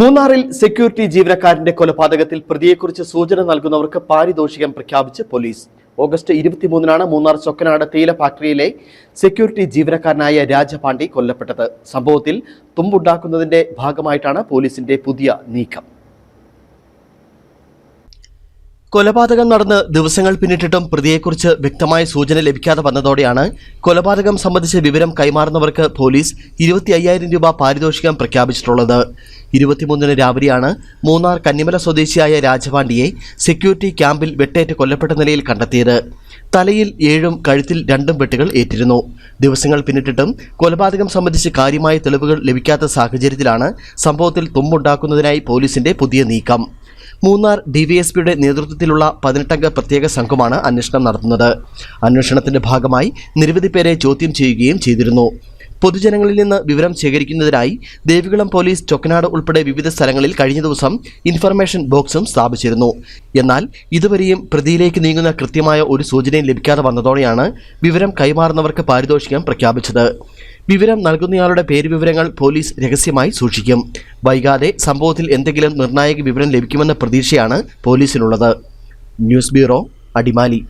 മൂന്നാറിൽ സെക്യൂരിറ്റി ജീവനക്കാരന്റെ കൊലപാതകത്തിൽ പ്രതിയെക്കുറിച്ച് സൂചന നൽകുന്നവർക്ക് പാരിതോഷികം പ്രഖ്യാപിച്ച് പോലീസ്. ഓഗസ്റ്റ് ഇരുപത്തിമൂന്നിനാണ് മൂന്നാർ ചൊക്കനാട് തേയില ഫാക്ടറിയിലെ സെക്യൂരിറ്റി ജീവനക്കാരനായ രാജപാണ്ഡി കൊല്ലപ്പെട്ടത്. സംഭവത്തിൽ തുമ്പുണ്ടാക്കുന്നതിന്റെ ഭാഗമായിട്ടാണ് പോലീസിന്റെ പുതിയ നീക്കം. കൊലപാതകം നടന്ന് ദിവസങ്ങൾ പിന്നിട്ടിട്ടും പ്രതിയെക്കുറിച്ച് വ്യക്തമായ സൂചന ലഭിക്കാതെ വന്നതോടെയാണ് കൊലപാതകം സംബന്ധിച്ച വിവരം കൈമാറുന്നവർക്ക് പോലീസ് ഇരുപത്തി അയ്യായിരം രൂപ പാരിതോഷികം പ്രഖ്യാപിച്ചിട്ടുള്ളത്. ഇരുപത്തിമൂന്നിന് രാവിലെയാണ് മൂന്നാർ കന്നിമല സ്വദേശിയായ രാജപാണ്ഡിയെ സെക്യൂരിറ്റി ക്യാമ്പിൽ വെട്ടേറ്റ് കൊല്ലപ്പെട്ട നിലയിൽ കണ്ടെത്തിയത്. തലയിൽ ഏഴും കഴുത്തിൽ രണ്ടും വെട്ടുകൾ ഏറ്റിരുന്നു. ദിവസങ്ങൾ പിന്നിട്ടിട്ടും കൊലപാതകം സംബന്ധിച്ച് കാര്യമായ തെളിവുകൾ ലഭിക്കാത്ത സാഹചര്യത്തിലാണ് സംഭവത്തിൽ തുമ്പുണ്ടാക്കുന്നതിനായി പോലീസിന്റെ പുതിയ നീക്കം. മൂന്നാർ ഡിവിഎസ്പിയുടെ നേതൃത്വത്തിലുള്ള പതിനെട്ടംഗ പ്രത്യേക സംഘമാണ് അന്വേഷണം നടത്തുന്നത്. അന്വേഷണത്തിന്റെ ഭാഗമായി നിരവധി പേരെ ചോദ്യം ചെയ്യുകയും ചെയ്തിരുന്നു. പൊതുജനങ്ങളിൽ നിന്ന് വിവരം ശേഖരിക്കുന്നതിനായി ദേവികുളം പോലീസ് ചൊക്കനാട് ഉൾപ്പെടെ വിവിധ സ്ഥലങ്ങളിൽ കഴിഞ്ഞ ദിവസം ഇൻഫർമേഷൻ ബോക്സും സ്ഥാപിച്ചിരുന്നു. എന്നാൽ ഇതുവരെയും പ്രതിയിലേക്ക് നീങ്ങുന്ന കൃത്യമായ ഒരു സൂചനയും ലഭിക്കാതെ വന്നതോടെയാണ് വിവരം കൈമാറുന്നവർക്ക് പാരിതോഷികം പ്രഖ്യാപിച്ചത്. വിവരം നൽകുന്നയാളുടെ പേര് വിവരങ്ങൾ പോലീസ് രഹസ്യമായി സൂക്ഷിക്കും. വൈകാതെ സംഭവത്തിൽ എന്തെങ്കിലും നിർണായക വിവരം ലഭിക്കുമെന്ന പ്രതീക്ഷയാണ് പോലീസിനുള്ളത്. News bureau Adimali.